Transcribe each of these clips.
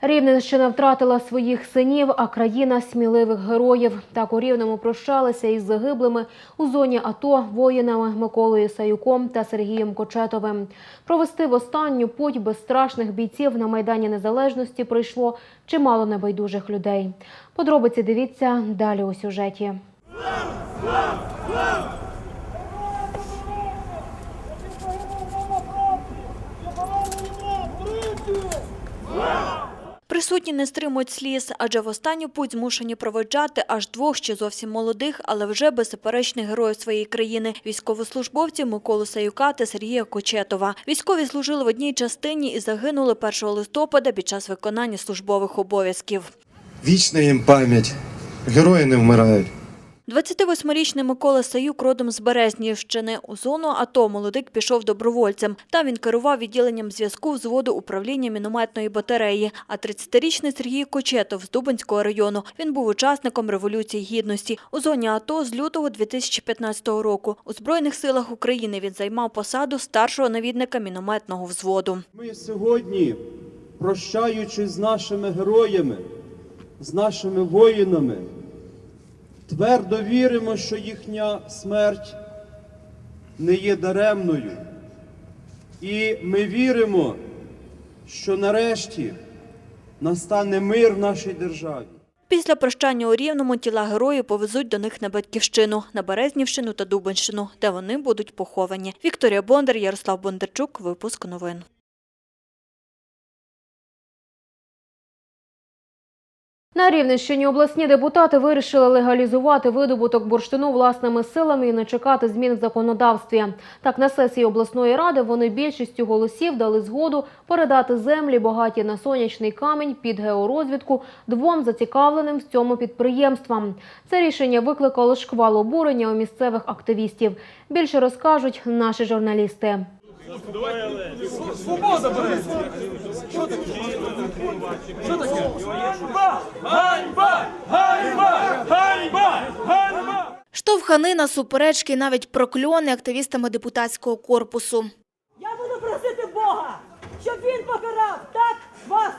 Рівненщина втратила своїх синів, а країна сміливих героїв. Так у Рівному прощалися із загиблими у зоні АТО воїнами Миколою Саюком та Сергієм Кочетовим. Провести в останню путь безстрашних бійців на Майдані Незалежності прийшло чимало небайдужих людей. Подробиці дивіться далі у сюжеті. Присутні не стримують сліз, адже в останню путь змушені проведжати аж двох ще зовсім молодих, але вже беззаперечних героїв своєї країни – військовослужбовців Миколу Саюка та Сергія Кочетова. Військові служили в одній частині і загинули 1 листопада під час виконання службових обов'язків. Вічна їм пам'ять. Герої не вмирають. 28-річний Микола Саюк родом з Березнівщини. У зону АТО молодик пішов добровольцем. Там він керував відділенням зв'язку взводу управління мінометної батареї. А 30-річний Сергій Кочетов з Дубинського району. Він був учасником Революції Гідності. У зоні АТО з лютого 2015 року. У Збройних силах України він займав посаду старшого навідника мінометного взводу. Ми сьогодні, прощаючись з нашими героями, з нашими воїнами, твердо віримо, що їхня смерть не є даремною. І ми віримо, що нарешті настане мир в нашій державі. Після прощання у Рівному тіла героїв повезуть до них на Батьківщину, на Березнівщину та Дубинщину, де вони будуть поховані. Вікторія Бондар, Ярослав Бондарчук. Випуск новин. На Рівненщині обласні депутати вирішили легалізувати видобуток бурштину власними силами і не чекати змін в законодавстві. Так, на сесії обласної ради вони більшістю голосів дали згоду передати землі, багаті на сонячний камінь під георозвідку двом зацікавленим в цьому підприємствам. Це рішення викликало шквал обурення у місцевих активістів. Більше розкажуть наші журналісти. Штовханина, суперечки, навіть прокльони активістами депутатського корпусу. Я буду просити Бога, щоб він покарав. Так вас,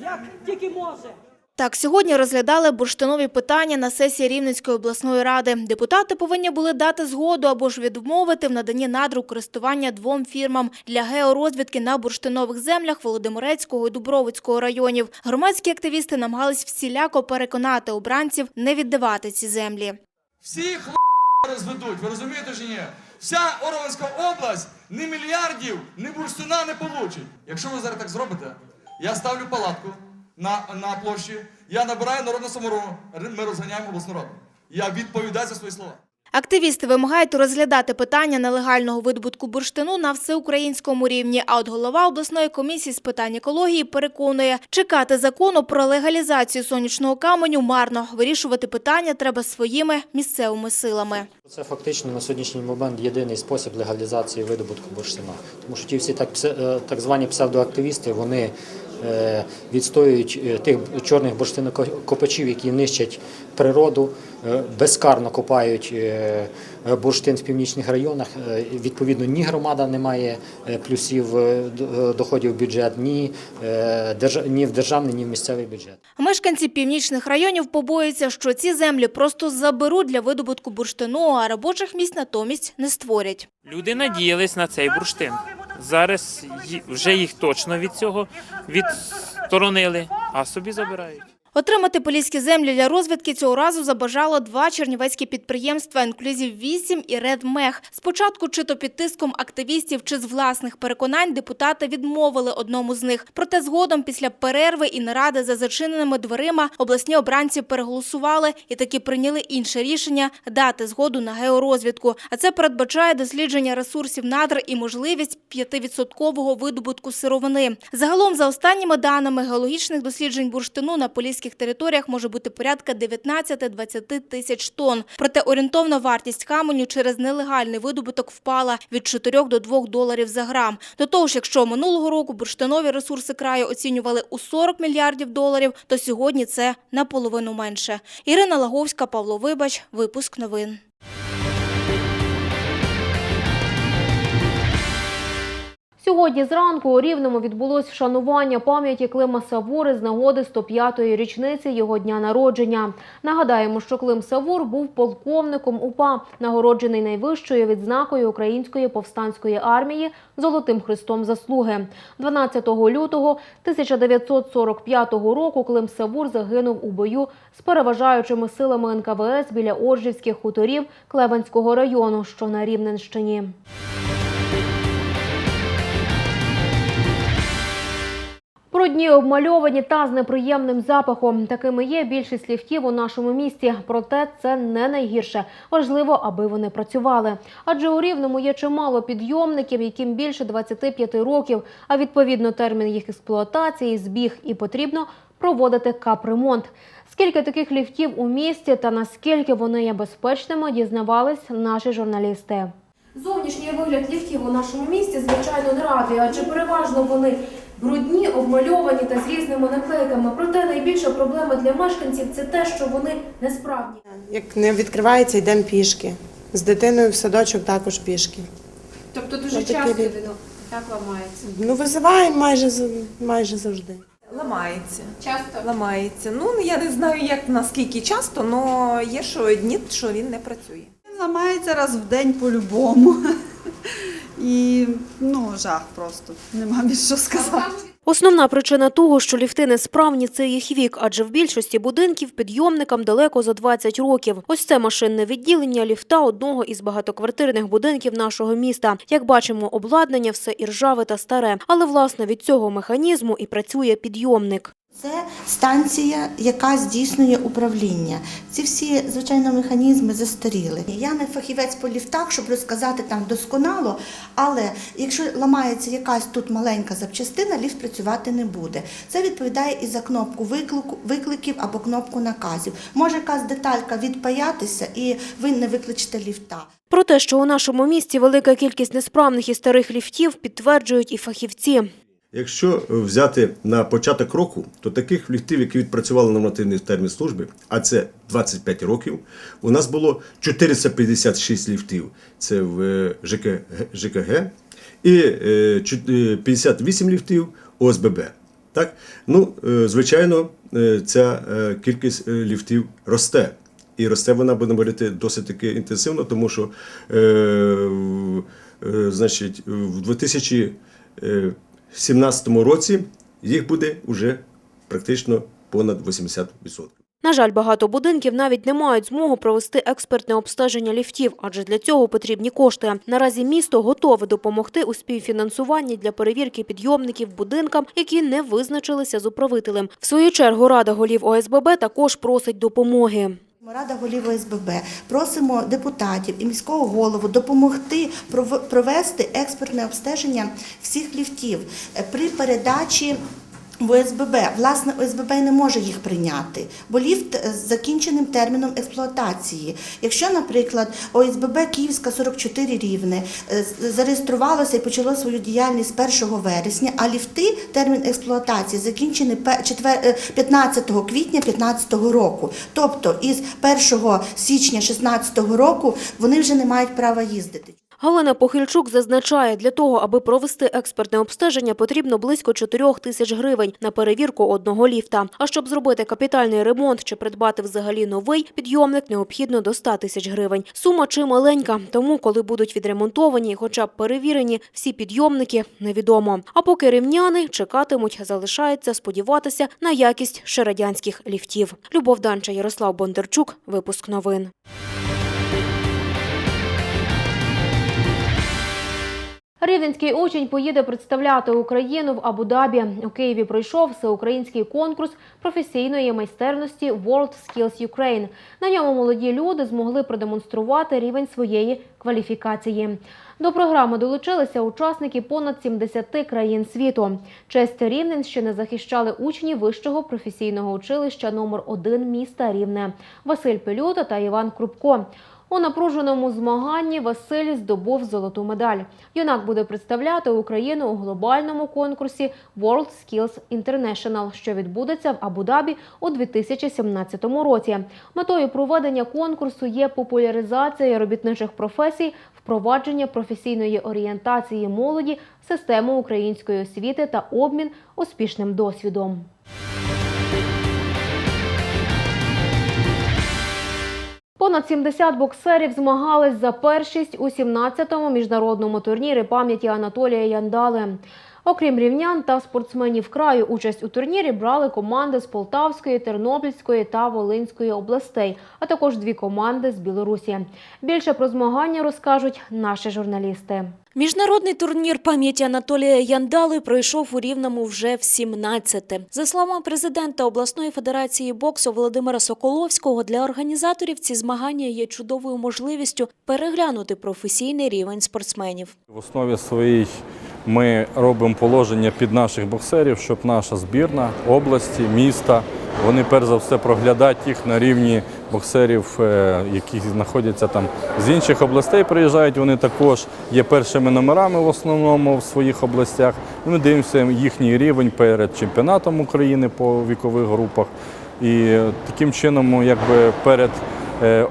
як тільки може. Так, сьогодні розглядали бурштинові питання на сесії Рівненської обласної ради. Депутати повинні були дати згоду або ж відмовити в наданні надр у користування двом фірмам для георозвідки на бурштинових землях Володимирецького і Дубровицького районів. Громадські активісти намагались всіляко переконати обранців не віддавати ці землі. Всіх розведуть, ви розумієте чи ні? Вся Орловська область ні мільярдів, ні бурштина не получить. Якщо ви зараз так зробите, я ставлю палатку на, на площі, я набираю народну саморону, ми розганяємо обласну раду. Я відповідаю за свої слова. Активісти вимагають розглядати питання нелегального видобутку бурштину на всеукраїнському рівні. А от голова обласної комісії з питань екології переконує, чекати закону про легалізацію сонячного каменю марно. Вирішувати питання треба своїми місцевими силами. Це фактично на сьогоднішній момент єдиний спосіб легалізації видобутку бурштина. Тому що ті всі так, е, так звані псевдоактивісти, вони відстоюють е, тих чорних бурштинокопачів, які нищать природу, е, безкарно копають е, е, бурштин в північних районах. Е, Відповідно, ні громада не має е, плюсів е, е, доходів в бюджет, ні, е, ні в державний, ні в місцевий бюджет. Мешканці північних районів побоюються, що ці землі просто заберуть для видобутку бурштину, а робочих місць натомість не створять. Люди надіялись на цей бурштин. Зараз вже їх точно від цього відсторонили, а собі забирають. Отримати поліські землі для розвідки цього разу забажало два чернівецькі підприємства «Інклюзів-8» і «Редмех». Спочатку чи то під тиском активістів, чи з власних переконань депутати відмовили одному з них. Проте згодом після перерви і наради за зачиненими дверима обласні обранці переголосували і таки прийняли інше рішення – дати згоду на георозвідку. А це передбачає дослідження ресурсів надр і можливість 5% видобутку сировини. Загалом, за останніми даними геологічних досліджень бурштину на поліській київських територіях може бути порядка 19-20 тисяч тонн. Проте орієнтовна вартість каменю через нелегальний видобуток впала від 4 до 2 доларів за грам. До того ж, якщо минулого року бурштинові ресурси краю оцінювали у 40 мільярдів доларів, то сьогодні це наполовину менше. Ірина Лаговська, Павло Вибач, випуск новин. Сьогодні зранку у Рівному відбулось вшанування пам'яті Клима Савури з нагоди 105-ї річниці його дня народження. Нагадаємо, що Клим Савур був полковником УПА, нагороджений найвищою відзнакою Української повстанської армії Золотим Христом Заслуги. 12 лютого 1945 року Клим Савур загинув у бою з переважаючими силами НКВС біля Оржівських хуторів Клевенського району, що на Рівненщині. Брудні обмальовані та з неприємним запахом. Такими є більшість ліфтів у нашому місті. Проте це не найгірше. Важливо, аби вони працювали. Адже у Рівному є чимало підйомників, яким більше 25 років, а відповідно термін їх експлуатації збіг і потрібно проводити капремонт. Скільки таких ліфтів у місті та наскільки вони є безпечними, дізнавались наші журналісти. Зовнішній вигляд ліфтів у нашому місті, звичайно, не радує, адже переважно вони брудні, обмальовані та з різними наклейками. Проте найбільша проблема для мешканців це те, що вони несправні. Як не відкривається, йдемо пішки. З дитиною в садочок також пішки. Тобто дуже такі часто ліфт. воно так ламається. Ну, визиваємо майже, з- майже завжди. Ламається. Часто. Ламається. Ну я не знаю, як наскільки часто, але є що дні, що він не працює. Він ламається раз в день по-любому. І ну, жах просто. Нема більш що сказати. Основна причина того, що ліфти несправні – це їх вік, адже в більшості будинків підйомникам далеко за 20 років. Ось це машинне відділення ліфта одного із багатоквартирних будинків нашого міста. Як бачимо, обладнання все і ржаве та старе. Але, власне, від цього механізму і працює підйомник. Це станція, яка здійснює управління. Ці всі, звичайно, механізми застаріли. Я не фахівець по ліфтах, щоб розказати там досконало, але якщо ламається якась тут маленька запчастина, ліфт працювати не буде. Це відповідає і за кнопку викликів або кнопку наказів. Може якась деталька відпаятися і ви не викличете ліфта. Про те, що у нашому місті велика кількість несправних і старих ліфтів, підтверджують і фахівці. Якщо взяти на початок року, то таких ліфтів, які відпрацювали нормативний термін служби, а це 25 років, у нас було 456 ліфтів. Це в е, ЖКГ, і е, чу- е, 58 ліфтів ОСББ. Так? Ну, е, звичайно, е, ця е, кількість е, ліфтів росте. І росте вона, будемо говорити, досить таки інтенсивно, тому що е, в- е, значить, в 2017 році їх буде вже практично понад 80%. На жаль, багато будинків навіть не мають змогу провести експертне обстеження ліфтів, адже для цього потрібні кошти. Наразі місто готове допомогти у співфінансуванні для перевірки підйомників будинкам, які не визначилися з управителем. В свою чергу Рада голів ОСББ також просить допомоги. Рада голів ОСББ просимо депутатів і міського голову допомогти пров- провести експертне обстеження всіх ліфтів Е, при передачі. В ОСББ, власне, ОСББ не може їх прийняти, бо ліфт е, з закінченим терміном експлуатації. Якщо, наприклад, ОСББ Київська 44 рівне е, зареєструвалося і почало свою діяльність з 1 вересня, а ліфти термін експлуатації закінчений пе- четвер- е, 15 квітня 2015 року. Тобто із 1 січня 2016 року вони вже не мають права їздити. Галина Похильчук зазначає, для того, аби провести експертне обстеження, потрібно близько 4 тисяч гривень на перевірку одного ліфта. А щоб зробити капітальний ремонт чи придбати взагалі новий підйомник, необхідно до 100 тисяч гривень. Сума чималенька, тому коли будуть відремонтовані, хоча б перевірені всі підйомники, невідомо. А поки рівняни чекатимуть, залишається сподіватися на якість ще ліфтів. Любов Данча, Ярослав Бондарчук. Випуск новин. Рівненський учень поїде представляти Україну в Абу-Дабі. У Києві пройшов всеукраїнський конкурс професійної майстерності World Skills Ukraine. На ньому молоді люди змогли продемонструвати рівень своєї кваліфікації. До програми долучилися учасники понад 70 країн світу. Честь Рівненщини захищали учні вищого професійного училища номер 1 міста Рівне Василь Пелюта та Іван Крупко. У напруженому змаганні Василь здобув золоту медаль. Юнак буде представляти Україну у глобальному конкурсі World Skills International, що відбудеться в Абу-Дабі у 2017 році. Метою проведення конкурсу є популяризація робітничих професій, впровадження професійної орієнтації молоді систему української освіти та обмін успішним досвідом. Понад 70 боксерів змагались за першість у 17-му міжнародному турнірі пам'яті Анатолія Яндали. Окрім рівнян та спортсменів краю, участь у турнірі брали команди з Полтавської, Тернопільської та Волинської областей, а також дві команди з Білорусі. Більше про змагання розкажуть наші журналісти. Міжнародний турнір пам'яті Анатолія Яндали пройшов у Рівному вже в 17-те. За словами президента обласної федерації боксу Володимира Соколовського, для організаторів ці змагання є чудовою можливістю переглянути професійний рівень спортсменів. В основі своїй ми робимо положення під наших боксерів, щоб наша збірна області, міста, вони перш за все проглядають їх на рівні боксерів, е, які знаходяться там з інших областей. Приїжджають вони також є першими номерами в основному в своїх областях. Ми дивимося їхній рівень перед чемпіонатом України по вікових групах. І таким чином, якби перед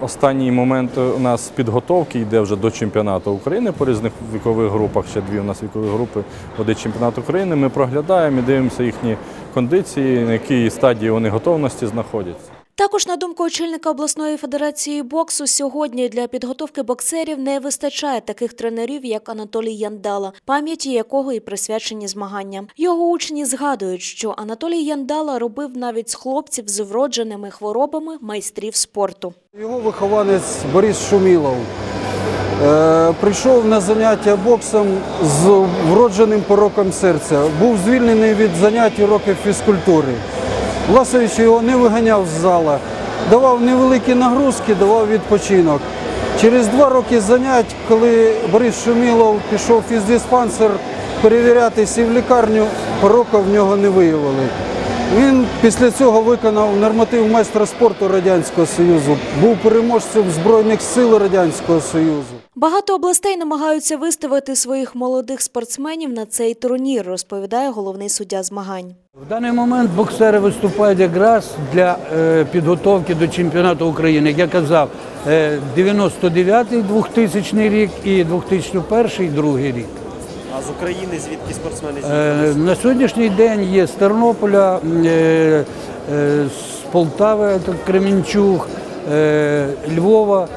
Останній момент у нас підготовки йде вже до чемпіонату України по різних вікових групах. Ще дві у нас вікові групи води чемпіонат України. Ми проглядаємо і дивимося їхні кондиції, на якій стадії вони готовності знаходяться. Також, на думку очільника обласної федерації боксу, сьогодні для підготовки боксерів не вистачає таких тренерів, як Анатолій Яндала, пам'яті якого і присвячені змагання. Його учні згадують, що Анатолій Яндала робив навіть з хлопців з вродженими хворобами майстрів спорту. Його вихованець Борис Шумілов е, прийшов на заняття боксом з вродженим пороком серця. Був звільнений від занять уроків фізкультури. Власович його не виганяв з зала, давав невеликі нагрузки, давав відпочинок. Через два роки занять, коли Борис Шумілов пішов в фіздиспансер перевірятися в лікарню, порока в нього не виявили. Він після цього виконав норматив майстра спорту Радянського Союзу, був переможцем Збройних сил Радянського Союзу. Багато областей намагаються виставити своїх молодих спортсменів на цей турнір, розповідає головний суддя змагань. В даний момент боксери виступають якраз для е, підготовки до чемпіонату України. Як я казав, е, 99-й 2000 рік і 2001 другий рік. А з України звідки спортсмени Е, з'їхали? на сьогоднішній день є з Тернополя, е, е, з Полтави, е, Львова.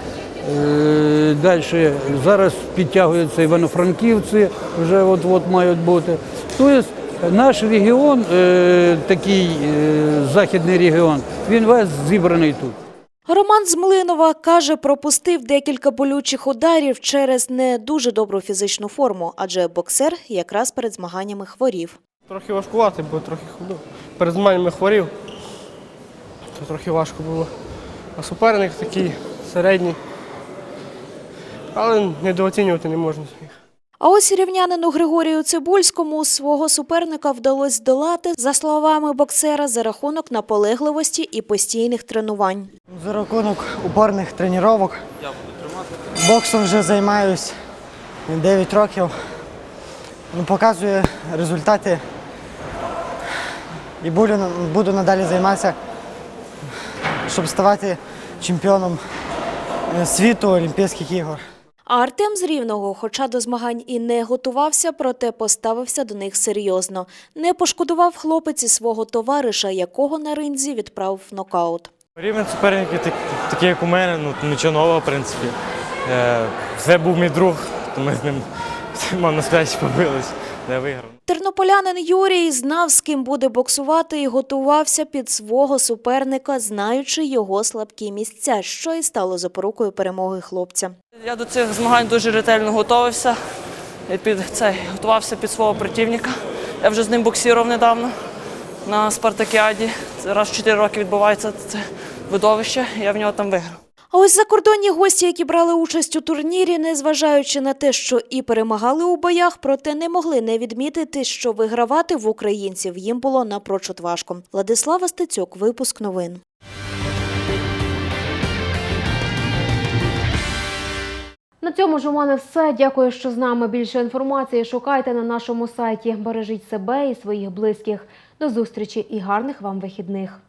Е, Далі зараз підтягуються івано-франківці, вже от от мають бути. Тобто наш регіон, е, такий е, західний регіон, він весь зібраний тут. Роман з Млинова каже, пропустив декілька болючих ударів через не дуже добру фізичну форму, адже боксер якраз перед змаганнями хворів. Трохи важкувати, бо трохи худо. Перед змаганнями хворів, то трохи важко було. А суперник такий середній. Але недооцінювати не можна їх. А ось рівнянину Григорію Цибульському свого суперника вдалося здолати, за словами боксера, за рахунок наполегливості і постійних тренувань. За рахунок упорних тренувань. Боксом вже займаюсь 9 років. Ну, показує результати. І буду, буду надалі займатися, щоб ставати чемпіоном е, світу Олімпійських ігор. А Артем з Рівного, хоча до змагань і не готувався, проте поставився до них серйозно. Не пошкодував хлопець і свого товариша, якого на ринзі відправив нокаут. Рівень суперники так- такі, як у мене, ну нічого нового, в принципі. Е, Це був мій друг, то ми з ним мав сказати, побились, де виграв. Тернополянин Юрій знав, з ким буде боксувати, і готувався під свого суперника, знаючи його слабкі місця, що і стало запорукою перемоги хлопця. Я до цих змагань дуже ретельно готувався. під цей, готувався під свого противника. Я вже з ним боксував недавно на Спартакіаді. Раз в 4 роки відбувається це видовище, я в нього там виграв. А ось закордонні гості, які брали участь у турнірі, незважаючи на те, що і перемагали у боях, проте не могли не відмітити, що вигравати в українців їм було напрочуд важко. Владислава Стецюк, випуск новин. На цьому ж у мене все. Дякую, що з нами. Більше інформації шукайте на нашому сайті. Бережіть себе і своїх близьких. До зустрічі і гарних вам вихідних.